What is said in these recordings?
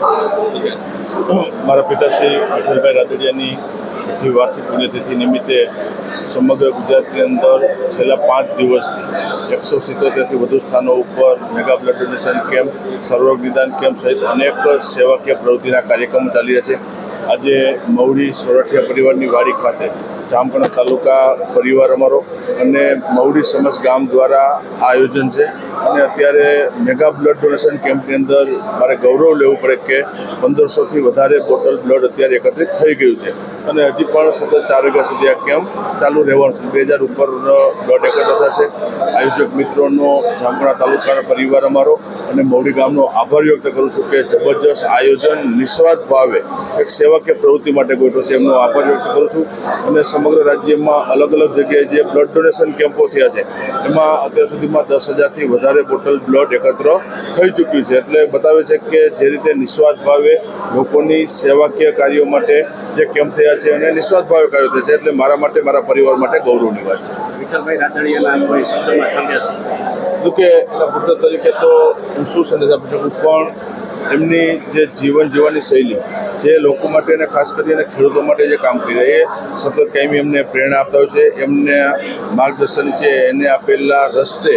મારા પિતાશ્રી વિઠ્ઠલભાઈ રાદડિયાની છઠ્ઠી વાર્ષિક પુણ્યતિથિ નિમિત્તે સમગ્ર ગુજરાતની અંદર છેલ્લા પાંચ દિવસથી એકસો સિત્તોતેરથી વધુ સ્થાનો ઉપર મેગા બ્લડ ડોનેશન કેમ્પ, સર્વરોગ નિદાન કેમ્પ સહિત અનેક સેવાકીય પ્રવૃત્તિના કાર્યક્રમો ચાલી રહ્યા છે. આજે મવડી સોરઠિયા પરિવારની વાડી ખાતે જામકણા તાલુકા પરિવાર અમારો અને મહુડી સમજ ગામ દ્વારા આ આયોજન છે. અને અત્યારે મેગા બ્લડ ડોનેશન કેમ્પની અંદર મારે ગૌરવ લેવું પડે કે પંદરસોથી વધારે બોટલ બ્લડ અત્યારે એકત્રિત થઈ ગયું છે. અને હજી પણ સતત ચાર વાગ્યા સુધી આ કેમ્પ ચાલુ રહેવાનું છે. બે હજાર ઉપર બ્લડ એકત્ર થશે આયોજક મિત્રોનો જામકણા તાલુકાના પરિવાર અમારો અને મોડી ગામનો આભાર વ્યક્ત કરું છું કે જબરજસ્ત આયોજન નિસ્વાર્થ ભાવે એક સેવાકીય પ્રવૃત્તિ માટે ગોઠવો છે. એમનો આભાર વ્યક્ત કરું છું. અને સમગ્ર રાજ્યમાં અલગ અલગ જગ્યાએ જે બ્લડ ડોનેશન કેમ્પો થયા છે, એમાં અત્યાર સુધીમાં દસ હજારથી વધારે બોટલ બ્લડ એકત્ર થઈ ચૂક્યું છે. એટલે બતાવે છે કે જે રીતે નિસ્વાર્થ ભાવે લોકોની સેવાકીય કાર્યો માટે જે કેમ્પ થયા છે અને નિસ્વાર્થ ભાવે કાર્યો છે એટલે મારા માટે મારા પરિવાર માટે ગૌરવની વાત છે. વિઠ્ઠલભાઈ રાદડિયાના કોઈ શબ્દમાં સંદેશ. તો કે એના પુત્ર તરીકે તો હું શું સંદેશ આપી શકું પણ એમની જે જીવન જીવવાની શૈલી, જે લોકો માટે અને ખાસ કરીને ખેડૂતો માટે જે કામ કરી રહ્યા એ સતત કાયમી એમને પ્રેરણા આપતા હોય છે. એમને માર્ગદર્શન છે, એને આપેલા રસ્તે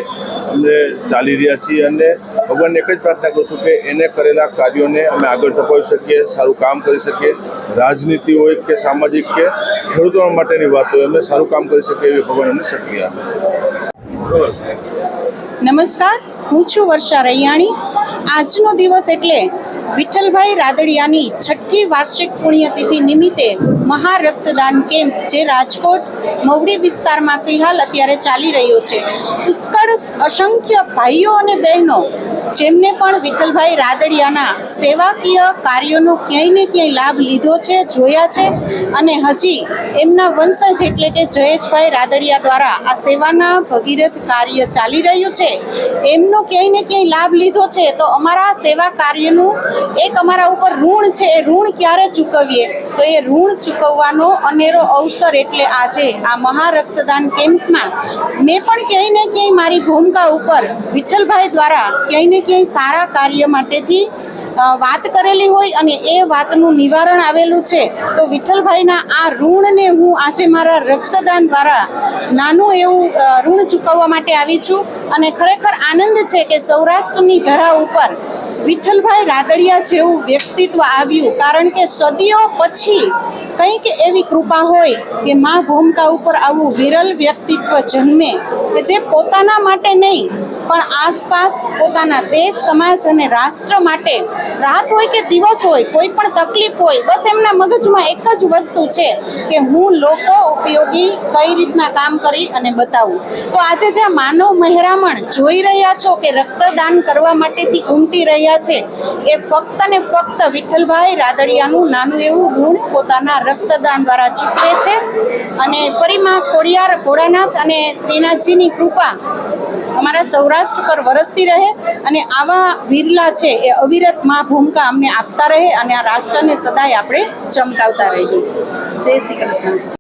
અમને ચાલી રહ્યા છીએ અને ભગવાનને એક જ પ્રાર્થના કરું છું કે એને કરેલા કાર્યોને અમે આગળ ધપાવી શકીએ, સારું કામ કરી શકીએ. રાજનીતિ હોય કે સામાજિક કે ખેડૂતો માટેની વાત હોય, અમે સારું કામ કરી શકીએ એવી ભગવાન અમને શક્તિ આપે. નમસ્કાર, હું છું વર્ષા રૈયાણી. આજનો દિવસ એટલે વિઠ્ઠલભાઈ રાદડિયાની છઠ્ઠી વાર્ષિક પુણ્યતિથિ નિમિત્તે મહા રક્તદાન કેમ્પ જે રાજકોટ મવડી વિસ્તારમાં ફિલહાલ અત્યારે ચાલી રહ્યો છે. પુષ્કળ અસંખ્ય ભાઈઓ અને બહેનો, જેમને પણ વિઠ્ઠલભાઈ રાદડિયાના સેવાકીય કાર્યોનો ક્યાંય ને ક્યાંય લાભ લીધો છે, જોયા છે અને હજી એમના વંશજ એટલે કે જયેશભાઈ રાદડિયા દ્વારા આ સેવાના ભગીરથ કાર્ય ચાલી રહ્યું છે. એમનો ક્યાંય ને ક્યાંય લાભ લીધો છે. તો અમારા સેવા કાર્યનું એક અમારા ઉપર ઋણ છે. એ ઋણ ક્યારે ચૂકવીએ? તો એ ઋણ ચૂકવવાનો અનેરો અવસર એટલે આજે આ મહા રક્તદાન કેમ્પમાં મેં પણ ક્યાંય ને ક્યાંય મારી ભૂમિકા ઉપર વિઠ્ઠલભાઈ દ્વારા ક્યાંય ને ક્યાંય સારા કાર્ય માટેથી વાત કરેલી હોય અને એ વાતનું નિવારણ આવેલું છે. તો વિઠ્ઠલભાઈના આ ઋણને હું આજે મારા રક્તદાન દ્વારા નાનું એવું ઋણ ચૂકવવા માટે આવી છું. અને ખરેખર આનંદ છે કે સૌરાષ્ટ્રની ધરા ઉપર વિઠ્ઠલભાઈ રાદડિયા જેવું વ્યક્તિત્વ આવ્યું. કારણ કે સદીઓ પછી કંઈક એવી કૃપા હોય કે મા ભૂમિકા ઉપર આવું વિરલ વ્યક્તિત્વ જન્મે કે જે પોતાના માટે નહીં પણ આસપાસ પોતાના દેશ, સમાજ અને રાષ્ટ્ર માટે રાત હોય કે દિવસ હોય, કોઈ પણ તકલીફ હોય, બસ એમના મગજમાં એક જ વસ્તુ છે કે હું લોકો ઉપયોગી કઈ રીતના કામ કરી અને બતાવું. તો આજે જ્યાં માનવ મહેરામણ જોઈ રહ્યા છો કે રક્તદાન કરવા માટેથી ઉમટી રહ્યા છે, એ ફક્ત ને ફક્ત વિઠ્ઠલભાઈ રાદડિયાનું નાનું એવું ઋણ પોતાના રક્તદાન દ્વારા ચૂકવે છે. અને ફરીમાં ખોડિયાર ઘોડાનાથ અને શ્રીનાથજીની કૃપા અમારા સૌરાષ્ટ્ર પર વરસતી રહે અને આવા વિરલા છે એ અવિરતમાં ભૂમિકા અમને આપતા રહે અને આ રાષ્ટ્રને સદાય આપણે ચમકાવતા રહીએ. જય શ્રી કૃષ્ણ.